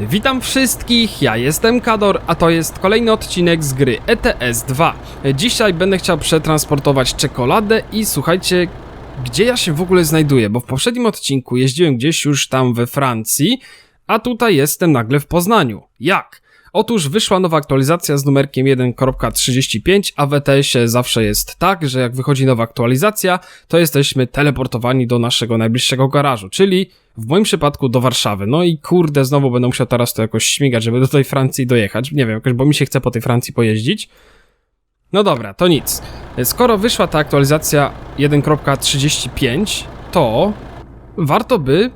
Witam wszystkich, ja jestem Kador, a to jest kolejny odcinek z gry ETS 2. Dzisiaj będę chciał przetransportować czekoladę i słuchajcie, gdzie ja się w ogóle znajduję, bo w poprzednim odcinku jeździłem gdzieś już tam we Francji, a tutaj jestem nagle w Poznaniu. Jak? Otóż wyszła nowa aktualizacja z numerkiem 1.35, a w ETS-ie zawsze jest tak, że jak wychodzi nowa aktualizacja, to jesteśmy teleportowani do naszego najbliższego garażu, czyli w moim przypadku do Warszawy. No i kurde, znowu będę musiał teraz to jakoś śmigać, żeby do tej Francji dojechać. Nie wiem, jakoś, bo mi się chce po tej Francji pojeździć. No dobra, to nic. Skoro wyszła ta aktualizacja 1.35, to warto by,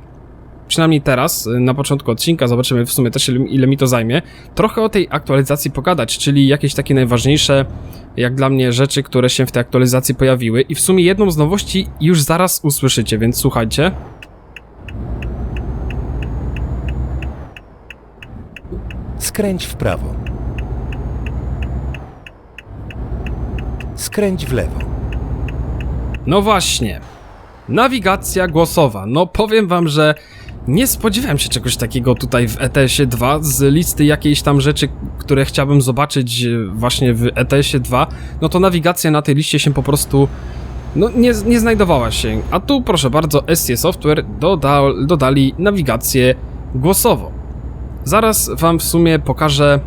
przynajmniej teraz, na początku odcinka, zobaczymy w sumie też ile, ile mi to zajmie, trochę o tej aktualizacji pogadać, czyli jakieś takie najważniejsze, jak dla mnie, rzeczy, które się w tej aktualizacji pojawiły. I w sumie jedną z nowości już zaraz usłyszycie, więc słuchajcie. Skręć w prawo. Skręć w lewo. No właśnie. Nawigacja głosowa. No powiem wam, że nie spodziewałem się czegoś takiego tutaj w ETS-ie 2 z listy jakiejś tam rzeczy, które chciałbym zobaczyć e, właśnie w ETS-ie 2. No to nawigacja na tej liście się po prostu no nie, nie znajdowała się. A tu proszę bardzo SC Software doda, dodali nawigację głosową. Zaraz wam w sumie pokażę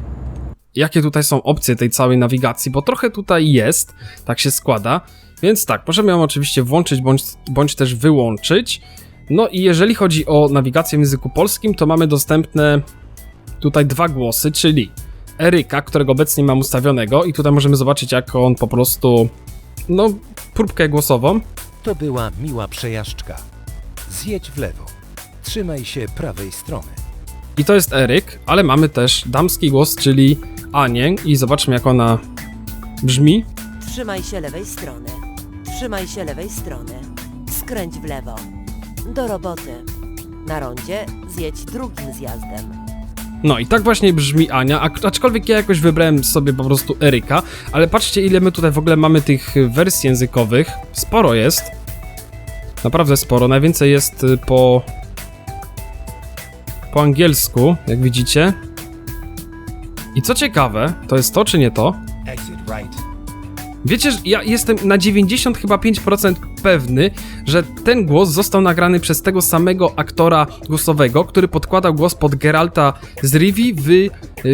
jakie tutaj są opcje tej całej nawigacji, bo trochę tutaj jest, tak się składa. Więc tak, możemy ją oczywiście włączyć bądź, bądź też wyłączyć. No i jeżeli chodzi o nawigację w języku polskim, to mamy dostępne tutaj dwa głosy, czyli Eryka, którego obecnie mam ustawionego i tutaj możemy zobaczyć jak on po prostu, no, próbkę głosową. To była miła przejażdżka. Zjedź w lewo. Trzymaj się prawej strony. I to jest Eryk, ale mamy też damski głos, czyli Anię i zobaczmy jak ona brzmi. Trzymaj się lewej strony. Trzymaj się lewej strony. Skręć w lewo. Do roboty. Na rondzie zjedź drugim zjazdem. No i tak właśnie brzmi Ania, ac- aczkolwiek ja jakoś wybrałem sobie po prostu Eryka, ale patrzcie ile my tutaj w ogóle mamy tych wersji językowych. Sporo jest. Naprawdę sporo, najwięcej jest y, po... po angielsku, jak widzicie. I co ciekawe, to jest to czy nie to? Wiecie, że ja jestem na 90 chyba 5% pewny, że ten głos został nagrany przez tego samego aktora głosowego, który podkładał głos pod Geralta z Rivi w y,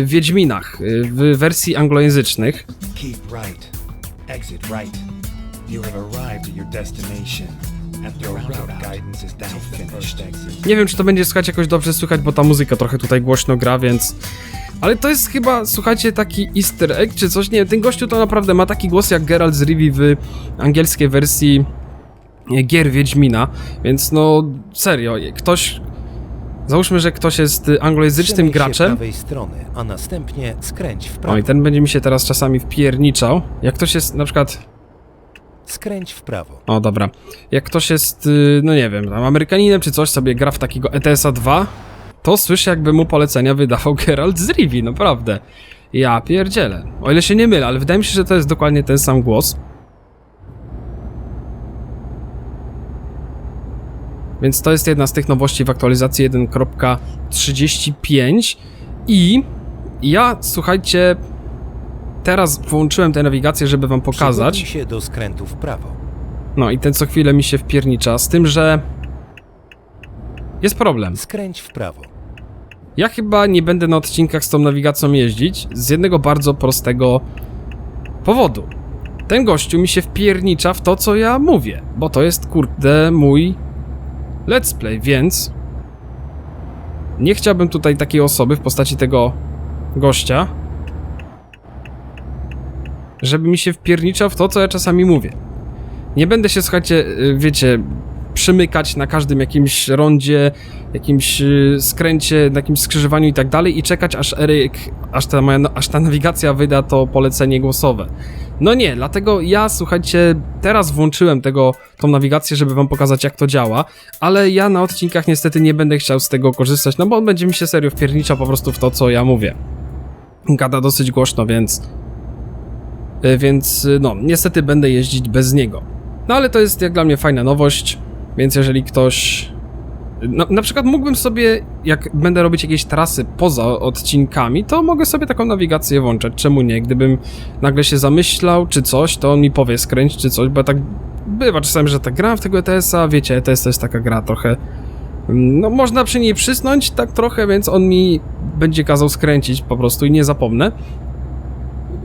Wiedźminach, y, w wersji anglojęzycznych. Keep right. Exit right. You have arrived at your destination. Nie wiem, czy to będzie słychać jakoś dobrze słychać, bo ta muzyka trochę tutaj głośno gra, więc... Ale to jest chyba, słuchajcie, taki easter egg czy coś, nie ten gościu to naprawdę ma taki głos jak Geralt z Rivi w angielskiej wersji e, gier Wiedźmina, więc no serio, ktoś... Załóżmy, że ktoś jest anglojęzycznym graczem, strony, a następnie skręć w O, prawo. i ten będzie mi się teraz czasami wpierniczał. Jak ktoś jest na przykład. Skręć w prawo. O, dobra. Jak ktoś jest, y, no nie wiem, tam Amerykaninem czy coś sobie gra w takiego ETS-a 2, to słyszę, jakby mu polecenia wydawał Geralt z Rivi, naprawdę. Ja pierdzielę. O ile się nie mylę, ale wydaje mi się, że to jest dokładnie ten sam głos. Więc to jest jedna z tych nowości w aktualizacji 1.35 i ja, słuchajcie, teraz włączyłem tę nawigację, żeby wam pokazać. Przygotuj się do skrętu w prawo. No i ten co chwilę mi się wpiernicza, z tym, że jest problem. Skręć w prawo. Ja chyba nie będę na odcinkach z tą nawigacją jeździć z jednego bardzo prostego powodu. Ten gościu mi się wpiernicza w to, co ja mówię, bo to jest kurde mój let's play, więc nie chciałbym tutaj takiej osoby w postaci tego gościa, żeby mi się wpierniczał w to, co ja czasami mówię. Nie będę się, słuchajcie, y, wiecie, przymykać na każdym jakimś rondzie, jakimś y, skręcie, na jakimś skrzyżowaniu i tak dalej i czekać aż Eryk, aż ta, moja, aż ta nawigacja wyda to polecenie głosowe. No nie, dlatego ja, słuchajcie, teraz włączyłem tego, tą nawigację, żeby wam pokazać jak to działa, ale ja na odcinkach niestety nie będę chciał z tego korzystać, no bo on będzie mi się serio wpierniczał po prostu w to, co ja mówię. Gada dosyć głośno, więc... y, Więc, y, no, niestety będę jeździć bez niego. No ale to jest jak dla mnie fajna nowość, więc jeżeli ktoś Na, na przykład mógłbym sobie, jak będę robić jakieś trasy poza odcinkami, to mogę sobie taką nawigację włączać. Czemu nie? Gdybym nagle się zamyślał czy coś, to on mi powie skręć czy coś, bo tak bywa czasami, że tak gram w tego ETS-a, wiecie, ETS to jest taka gra trochę no można przy niej przysnąć tak trochę, więc on mi będzie kazał skręcić po prostu i nie zapomnę.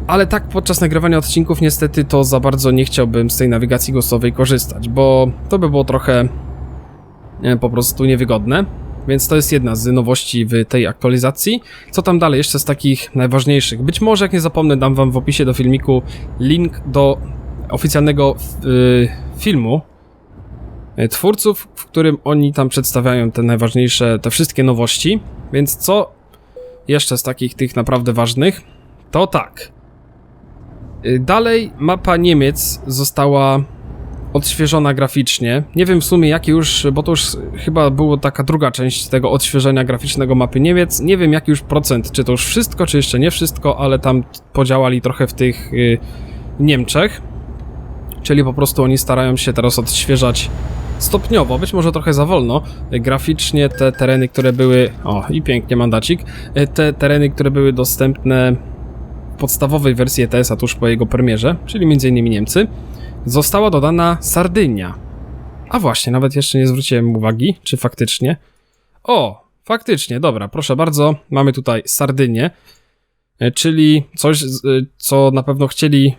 Ale tak podczas nagrywania odcinków niestety to za bardzo nie chciałbym z tej nawigacji głosowej korzystać, bo to by było trochę e, po prostu niewygodne. Więc to jest jedna z nowości w tej aktualizacji. Co tam dalej jeszcze z takich najważniejszych? Być może jak nie zapomnę dam wam w opisie do filmiku link do oficjalnego y, filmu e, twórców, w którym oni tam przedstawiają te najważniejsze, te wszystkie nowości. Więc co jeszcze z takich tych naprawdę ważnych? To tak. Y, Dalej mapa Niemiec została odświeżona graficznie. Nie wiem w sumie jaki już, bo to już chyba była taka druga część tego odświeżenia graficznego mapy Niemiec. Nie wiem jaki już procent, czy to już wszystko, czy jeszcze nie wszystko, ale tam podziałali trochę w tych y, Niemczech. Czyli po prostu oni starają się teraz odświeżać stopniowo, być może trochę za wolno. Y, Graficznie te tereny, które były. O, i pięknie mandacik. Y, Te tereny, które były dostępne podstawowej wersji ETS-a tuż po jego premierze, czyli m.in. Niemcy, została dodana Sardynia. A właśnie, nawet jeszcze nie zwróciłem uwagi, czy faktycznie. O, faktycznie, dobra, proszę bardzo, mamy tutaj Sardynię, y, czyli coś, y, co na pewno chcieli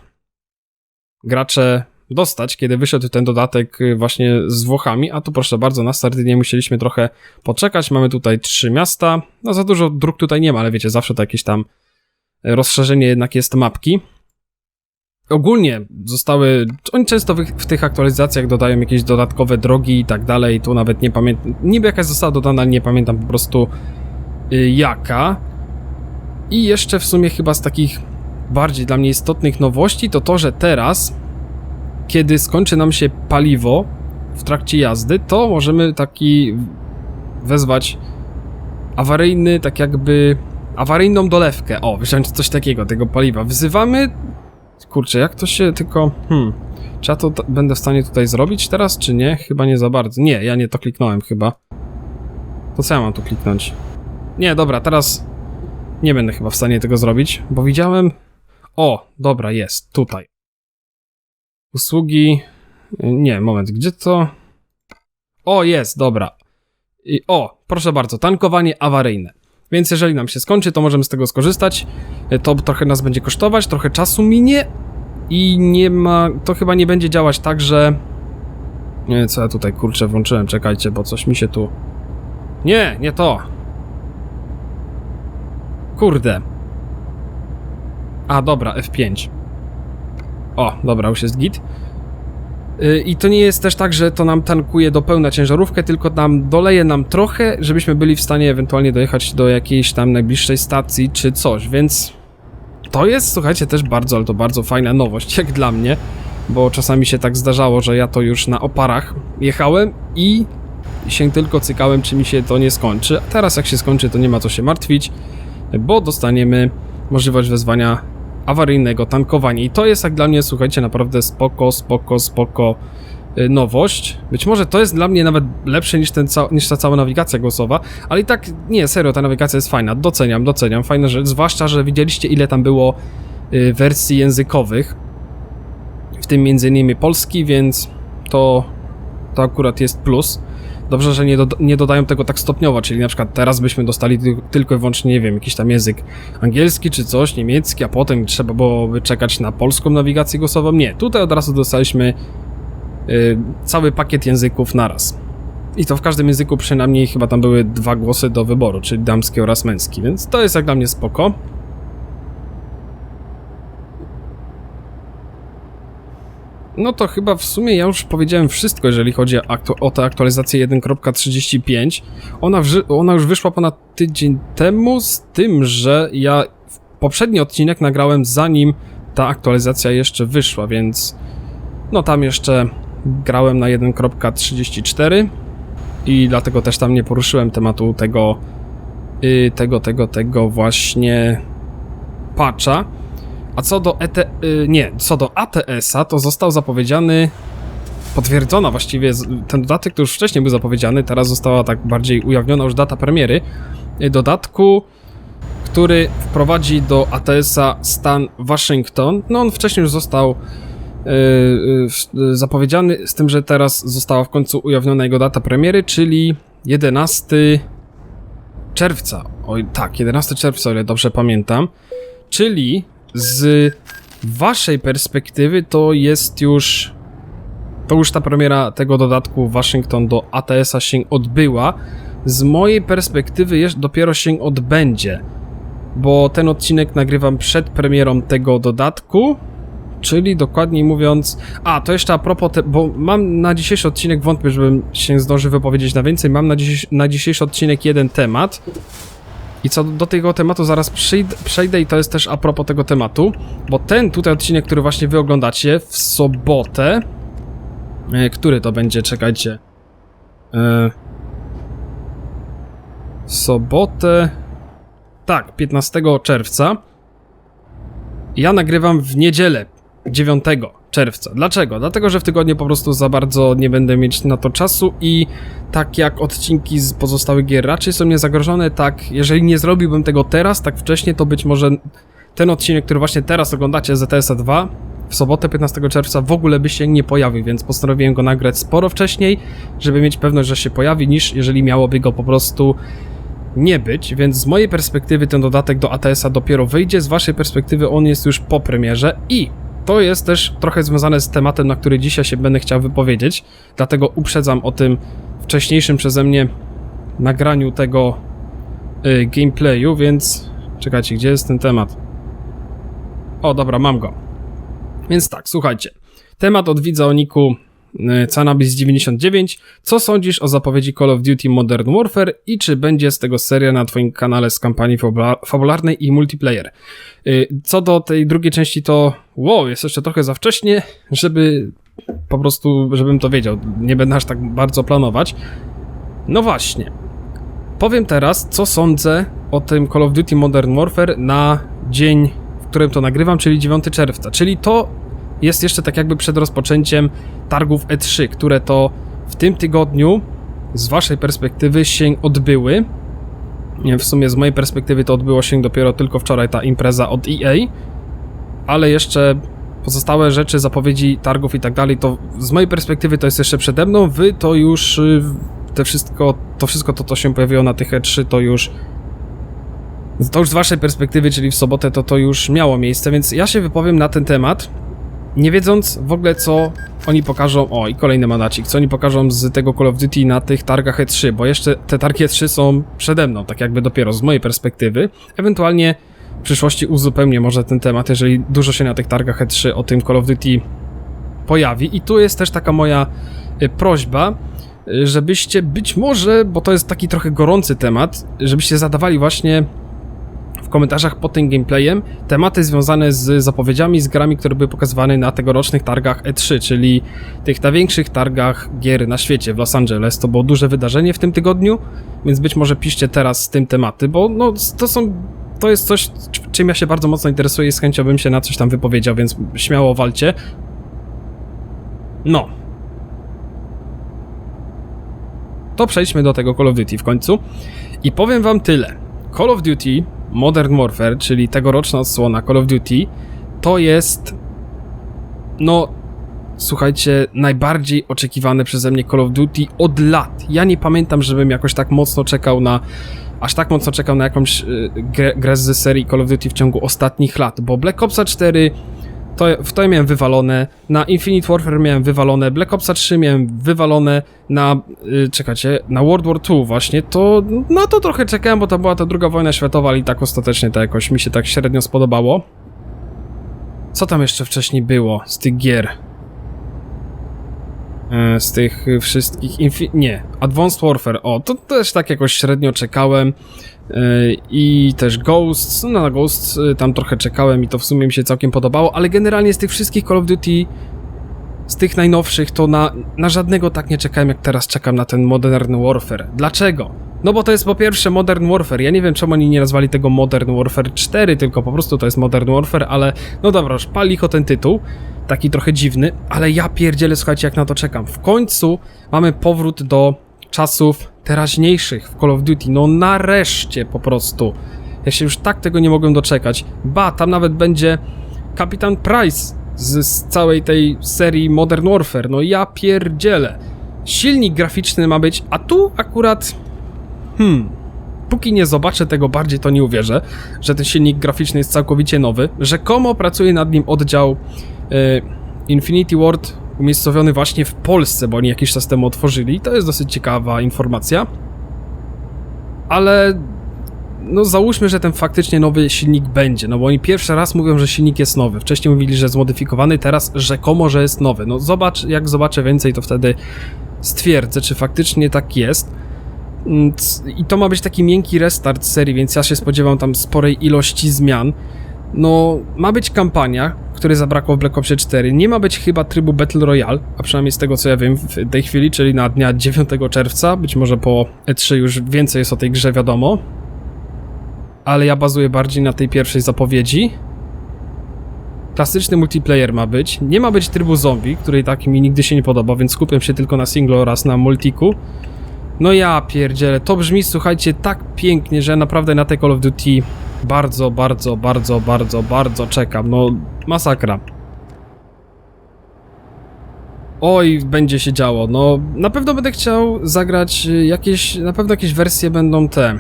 gracze dostać, kiedy wyszedł ten dodatek y, właśnie z Włochami, a tu proszę bardzo, na Sardynię musieliśmy trochę poczekać, mamy tutaj trzy miasta, no za dużo dróg tutaj nie ma, ale wiecie, zawsze to jakieś tam rozszerzenie jednak jest mapki. Ogólnie zostały, oni często w, tych aktualizacjach dodają jakieś dodatkowe drogi i tak dalej, tu nawet nie pamiętam, niby jakaś została dodana, ale nie pamiętam po prostu y, jaka. I jeszcze w sumie chyba z takich bardziej dla mnie istotnych nowości to to, że teraz, kiedy skończy nam się paliwo w trakcie jazdy, to możemy taki wezwać awaryjny, tak jakby awaryjną dolewkę. O, wziąć coś takiego, tego paliwa. Wzywamy. Kurczę, jak to się tylko. Hmm. Czy ja to będę w stanie tutaj zrobić teraz, czy nie? Chyba nie za bardzo. Nie, ja nie to kliknąłem chyba. To co ja mam tu kliknąć? Nie, dobra, teraz nie będę chyba w stanie tego zrobić, bo widziałem. O, dobra, jest, tutaj. Usługi. Nie, moment, gdzie to? O, jest, dobra. I, o, proszę bardzo, tankowanie awaryjne. Więc jeżeli nam się skończy, to możemy z tego skorzystać. E, To trochę nas będzie kosztować, trochę czasu minie i nie ma. To chyba nie będzie działać tak, że. Nie co ja tutaj kurczę włączyłem, czekajcie, bo coś mi się tu. Nie, nie to. Kurde. A, dobra, F5. O, dobra, już jest git. Y, I to nie jest też tak, że to nam tankuje do pełna ciężarówkę, tylko nam doleje nam trochę, żebyśmy byli w stanie ewentualnie dojechać do jakiejś tam najbliższej stacji czy coś, więc to jest, słuchajcie, też bardzo, ale to bardzo fajna nowość, jak dla mnie, bo czasami się tak zdarzało, że ja to już na oparach jechałem i się tylko cykałem, czy mi się to nie skończy, a teraz jak się skończy, to nie ma co się martwić, bo dostaniemy możliwość wezwania awaryjnego tankowania. I to jest jak dla mnie, słuchajcie, naprawdę spoko, spoko, spoko y, nowość. Być może to jest dla mnie nawet lepsze niż, ten niż ta cała nawigacja głosowa, ale i tak, nie, serio, ta nawigacja jest fajna. Doceniam, doceniam. Fajna rzecz, zwłaszcza, że widzieliście ile tam było y, wersji językowych, w tym między innymi polski, więc to, to akurat jest plus. Dobrze, że nie, nie dodają tego tak stopniowo, czyli na przykład teraz byśmy dostali ty- tylko i wyłącznie, nie wiem, jakiś tam język angielski czy coś, niemiecki, a potem trzeba byłoby czekać na polską nawigację głosową. Nie, tutaj od razu dostaliśmy y, cały pakiet języków naraz. I to w każdym języku przynajmniej chyba tam były dwa głosy do wyboru, czyli damski oraz męski, więc to jest jak dla mnie spoko. No to chyba w sumie ja już powiedziałem wszystko, jeżeli chodzi o, tę aktualizację 1.35. Ona, ona już wyszła ponad tydzień temu, z tym, że ja poprzedni odcinek nagrałem zanim ta aktualizacja jeszcze wyszła, więc no tam jeszcze grałem na 1.34 i dlatego też tam nie poruszyłem tematu tego, y, tego, tego, tego właśnie patcha. A co do ET, y, nie, co do ATS-a, to został zapowiedziany potwierdzona właściwie. Ten dodatek to już wcześniej był zapowiedziany, teraz została tak bardziej ujawniona już data premiery. Y, Dodatku, który wprowadzi do ATS-a stan Waszyngton. No on wcześniej już został y, zapowiedziany, z tym, że teraz została w końcu ujawniona jego data premiery, czyli 11 czerwca. Oj, tak, 11 czerwca, o ile dobrze pamiętam. Czyli z waszej perspektywy to jest już. To już ta premiera tego dodatku Waszyngton do ATS-a się odbyła. Z mojej perspektywy jeszcze dopiero się odbędzie, bo ten odcinek nagrywam przed premierą tego dodatku, czyli dokładniej mówiąc. A, to jeszcze a propos, te, bo mam na dzisiejszy odcinek, wątpię, żebym się zdążył wypowiedzieć na więcej. Mam na, dziś, na dzisiejszy odcinek jeden temat. I co do tego tematu zaraz przejdę i to jest też a propos tego tematu, bo ten tutaj odcinek, który właśnie wy oglądacie w sobotę, e, który to będzie, czekajcie, e, w sobotę, tak, 15 czerwca, ja nagrywam w niedzielę, 9 czerwca. Dlaczego? Dlatego, że w tygodniu po prostu za bardzo nie będę mieć na to czasu i tak jak odcinki z pozostałych gier raczej są niezagrożone, tak jeżeli nie zrobiłbym tego teraz, tak wcześniej, to być może ten odcinek, który właśnie teraz oglądacie z ETS 2 w sobotę 15 czerwca w ogóle by się nie pojawił, więc postanowiłem go nagrać sporo wcześniej, żeby mieć pewność, że się pojawi, niż jeżeli miałoby go po prostu nie być, więc z mojej perspektywy ten dodatek do ATS-a dopiero wyjdzie, z waszej perspektywy on jest już po premierze i to jest też trochę związane z tematem, na który dzisiaj się będę chciał wypowiedzieć, dlatego uprzedzam o tym wcześniejszym przeze mnie nagraniu tego y, gameplayu, więc czekajcie, gdzie jest ten temat? O, dobra, mam go. Więc tak, słuchajcie. Temat od widza o niku y, Canabis99. Co sądzisz o zapowiedzi Call of Duty Modern Warfare i czy będzie z tego seria na twoim kanale z kampanii fabula- fabularnej i multiplayer? Y, Co do tej drugiej części to wow, jest jeszcze trochę za wcześnie, żeby po prostu, żebym to wiedział. Nie będę aż tak bardzo planować. No właśnie. Powiem teraz, co sądzę o tym Call of Duty Modern Warfare na dzień, w którym to nagrywam, czyli 9 czerwca. Czyli to jest jeszcze tak jakby przed rozpoczęciem targów E3, które to w tym tygodniu z waszej perspektywy się odbyły. W sumie z mojej perspektywy to odbyło się dopiero tylko wczoraj ta impreza od EA, ale jeszcze pozostałe rzeczy, zapowiedzi targów i tak dalej, to z mojej perspektywy to jest jeszcze przede mną, wy to już y, te wszystko, to wszystko to, co się pojawiło na tych E3, to już to już z waszej perspektywy, czyli w sobotę, to to już miało miejsce, więc ja się wypowiem na ten temat, nie wiedząc w ogóle co oni pokażą, o i kolejny manacik, co oni pokażą z tego Call of Duty na tych targach E3, bo jeszcze te targi E3 są przede mną, tak jakby dopiero z mojej perspektywy, ewentualnie w przyszłości uzupełnię może ten temat, jeżeli dużo się na tych targach E3 o tym Call of Duty pojawi. I tu jest też taka moja y, prośba, y, żebyście być może, bo to jest taki trochę gorący temat, żebyście zadawali właśnie komentarzach pod tym gameplayem tematy związane z zapowiedziami, z grami, które były pokazywane na tegorocznych targach E3, czyli tych największych targach gier na świecie w Los Angeles. To było duże wydarzenie w tym tygodniu, więc być może piszcie teraz z tym tematy, bo no, to są to jest coś, czym ja się bardzo mocno interesuję i z chęcią bym się na coś tam wypowiedział, więc śmiało walcie. No. To przejdźmy do tego Call of Duty w końcu. I powiem wam tyle. Call of Duty Modern Warfare, czyli tegoroczna odsłona Call of Duty, to jest. No. Słuchajcie, najbardziej oczekiwane przeze mnie Call of Duty od lat. Ja nie pamiętam, żebym jakoś tak mocno czekał na aż tak mocno czekał na jakąś y, grę, grę z serii Call of Duty w ciągu ostatnich lat, bo Black Opsa 4 to, w to miałem wywalone, na Infinite Warfare miałem wywalone, Black Opsa 3 miałem wywalone, na, y, czekajcie, na World War II właśnie, to na to trochę czekałem, bo to była ta druga wojna światowa, ale i tak ostatecznie to jakoś mi się tak średnio spodobało. Co tam jeszcze wcześniej było z tych gier? E, z tych wszystkich. Infi- nie, Advanced Warfare. O, to też tak jakoś średnio czekałem. E, I też Ghosts. No, na Ghosts y, tam trochę czekałem i to w sumie mi się całkiem podobało, ale generalnie z tych wszystkich Call of Duty z tych najnowszych to na, na żadnego tak nie czekałem, jak teraz czekam na ten Modern Warfare. Dlaczego? No bo to jest po pierwsze Modern Warfare. Ja nie wiem, czemu oni nie nazwali tego Modern Warfare 4, tylko po prostu to jest Modern Warfare, ale no dobra, już pali ten tytuł. Taki trochę dziwny, ale ja pierdzielę, słuchajcie, jak na to czekam. W końcu mamy powrót do czasów teraźniejszych w Call of Duty. No nareszcie po prostu. Ja się już tak tego nie mogłem doczekać. Ba, tam nawet będzie Kapitan Price z, z całej tej serii Modern Warfare. No ja pierdzielę. Silnik graficzny ma być, a tu akurat... Hmm... Póki nie zobaczę tego bardziej, to nie uwierzę, że ten silnik graficzny jest całkowicie nowy. Rzekomo pracuje nad nim oddział e, Infinity Ward umiejscowiony właśnie w Polsce, bo oni jakiś czas temu otworzyli. To jest dosyć ciekawa informacja. Ale no załóżmy, że ten faktycznie nowy silnik będzie, no bo oni pierwszy raz mówią, że silnik jest nowy. Wcześniej mówili, że zmodyfikowany, teraz rzekomo, że jest nowy. No zobacz, jak zobaczę więcej, to wtedy stwierdzę, czy faktycznie tak jest. Mm, I to ma być taki miękki restart serii, więc ja się spodziewam tam sporej ilości zmian. No, ma być kampania, której zabrakło w Black Opsie 4. Nie ma być chyba trybu Battle Royale, a przynajmniej z tego co ja wiem w tej chwili, czyli na dnia 9 czerwca. Być może po E3 już więcej jest o tej grze wiadomo. Ale ja bazuję bardziej na tej pierwszej zapowiedzi. Klasyczny multiplayer ma być. Nie ma być trybu zombie, który i tak mi nigdy się nie podoba, więc skupiam się tylko na singlu oraz na multiku. No ja pierdzielę, to brzmi, słuchajcie, tak pięknie, że naprawdę na te Call of Duty bardzo, bardzo, bardzo, bardzo, bardzo czekam. No, masakra. Oj, będzie się działo. No, na pewno będę chciał zagrać y, jakieś, na pewno jakieś wersje będą te,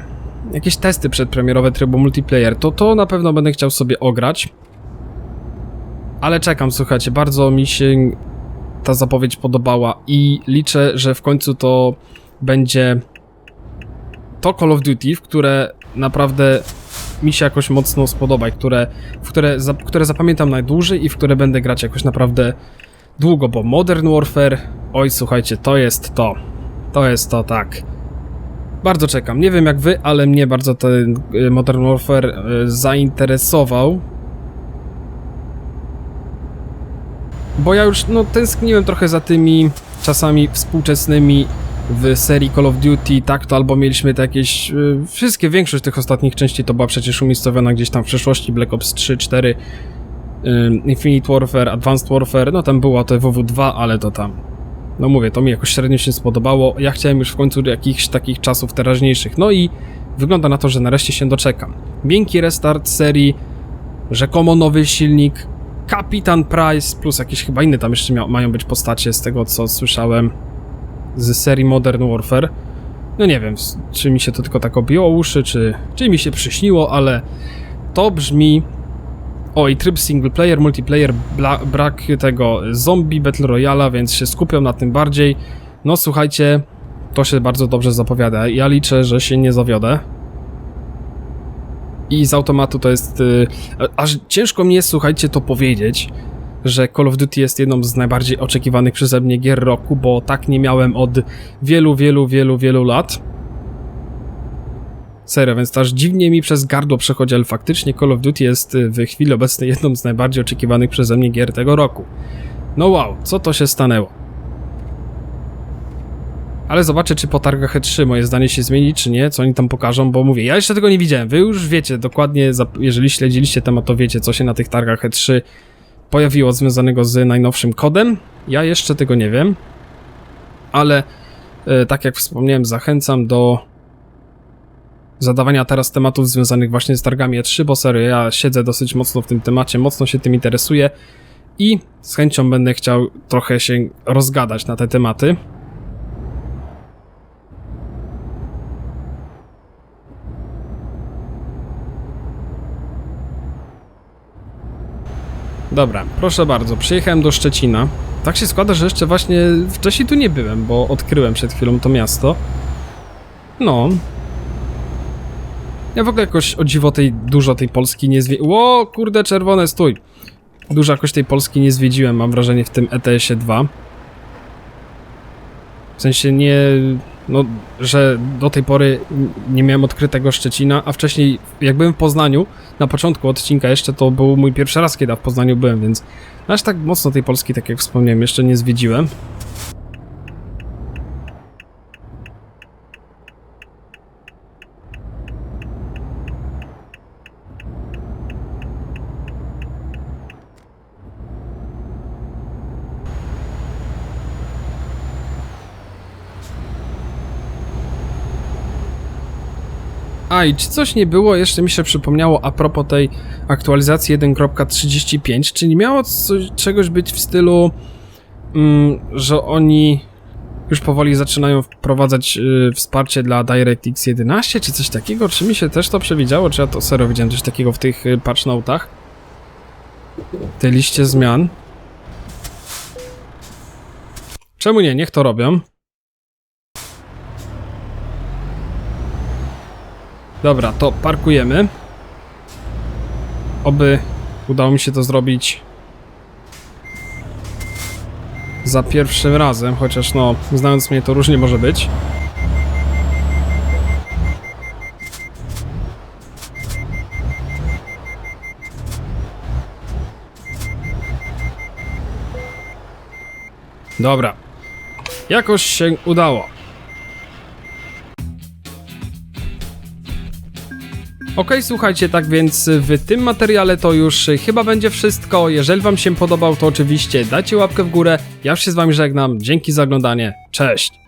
jakieś testy przedpremierowe trybu multiplayer. To to na pewno będę chciał sobie ograć. Ale czekam, słuchajcie, bardzo mi się ta zapowiedź podobała i liczę, że w końcu to będzie to Call of Duty, w które naprawdę mi się jakoś mocno spodoba i które, w które, za, które zapamiętam najdłużej i w które będę grać jakoś naprawdę długo, bo Modern Warfare, oj słuchajcie, to jest to. To jest to, tak. Bardzo czekam. Nie wiem jak wy, ale mnie bardzo ten y, Modern Warfare y, zainteresował. Bo ja już no, tęskniłem trochę za tymi czasami współczesnymi w serii Call of Duty, tak to albo mieliśmy te jakieś, y, wszystkie, większość tych ostatnich części to była przecież umiejscowiona gdzieś tam w przeszłości, Black Ops 3, 4, y, Infinite Warfare, Advanced Warfare, no tam było te WW2, ale to tam, no mówię, to mi jakoś średnio się spodobało, ja chciałem już w końcu jakichś takich czasów teraźniejszych, no i wygląda na to, że nareszcie się doczekam. Miękki restart serii, rzekomo nowy silnik, Kapitan Price, plus jakieś chyba inne tam jeszcze mają być postacie z tego co słyszałem z serii Modern Warfare. No nie wiem, czy mi się to tylko tak obiło uszy, czy, czy mi się przyśniło, ale to brzmi... O, i tryb single player, multiplayer, bla, brak tego zombie Battle Royala, więc się skupiam na tym bardziej. No słuchajcie, to się bardzo dobrze zapowiada. Ja liczę, że się nie zawiodę. I z automatu to jest... y, aż ciężko mi jest, słuchajcie, to powiedzieć, że Call of Duty jest jedną z najbardziej oczekiwanych przeze mnie gier roku, bo tak nie miałem od wielu, wielu, wielu, wielu lat. Serio, więc aż dziwnie mi przez gardło przechodzi, ale faktycznie Call of Duty jest y, w chwili obecnej jedną z najbardziej oczekiwanych przeze mnie gier tego roku. No wow, co to się stanęło? Ale zobaczę, czy po targach E3 moje zdanie się zmieni, czy nie, co oni tam pokażą, bo mówię, ja jeszcze tego nie widziałem. Wy już wiecie dokładnie, jeżeli śledziliście temat, to wiecie, co się na tych targach E3 pojawiło związanego z najnowszym kodem. Ja jeszcze tego nie wiem, ale e, tak jak wspomniałem, zachęcam do zadawania teraz tematów związanych właśnie z targami E3, bo serio, ja siedzę dosyć mocno w tym temacie, mocno się tym interesuję i z chęcią będę chciał trochę się rozgadać na te tematy. Dobra, proszę bardzo, przyjechałem do Szczecina. Tak się składa, że jeszcze właśnie wcześniej tu nie byłem, bo odkryłem przed chwilą to miasto. No. Ja w ogóle jakoś o dziwo tej, dużo tej Polski nie zwie... Ło, kurde, czerwone, stój! Dużo jakoś tej Polski nie zwiedziłem, mam wrażenie, w tym ETS-ie 2. W sensie nie... no, że do tej pory nie miałem odkrytego Szczecina, a wcześniej jak byłem w Poznaniu, na początku odcinka jeszcze to był mój pierwszy raz, kiedy w Poznaniu byłem, więc aż tak mocno tej Polski, tak jak wspomniałem, jeszcze nie zwiedziłem. A i czy coś nie było, jeszcze mi się przypomniało a propos tej aktualizacji 1.35, czy nie miało coś, czegoś być w stylu, mm, że oni już powoli zaczynają wprowadzać y, wsparcie dla DirectX 11, czy coś takiego? Czy mi się też to przewidziało, czy ja to serio widziałem coś takiego w tych y, patch notach? Tej liście zmian. Czemu nie? Niech to robią. Dobra, to parkujemy. Oby udało mi się to zrobić za pierwszym razem, chociaż no, znając mnie to różnie może być. Dobra. Jakoś się udało. Okej, słuchajcie, tak więc w tym materiale to już chyba będzie wszystko. Jeżeli Wam się podobał, to oczywiście dajcie łapkę w górę. Ja już się z Wami żegnam. Dzięki za oglądanie. Cześć!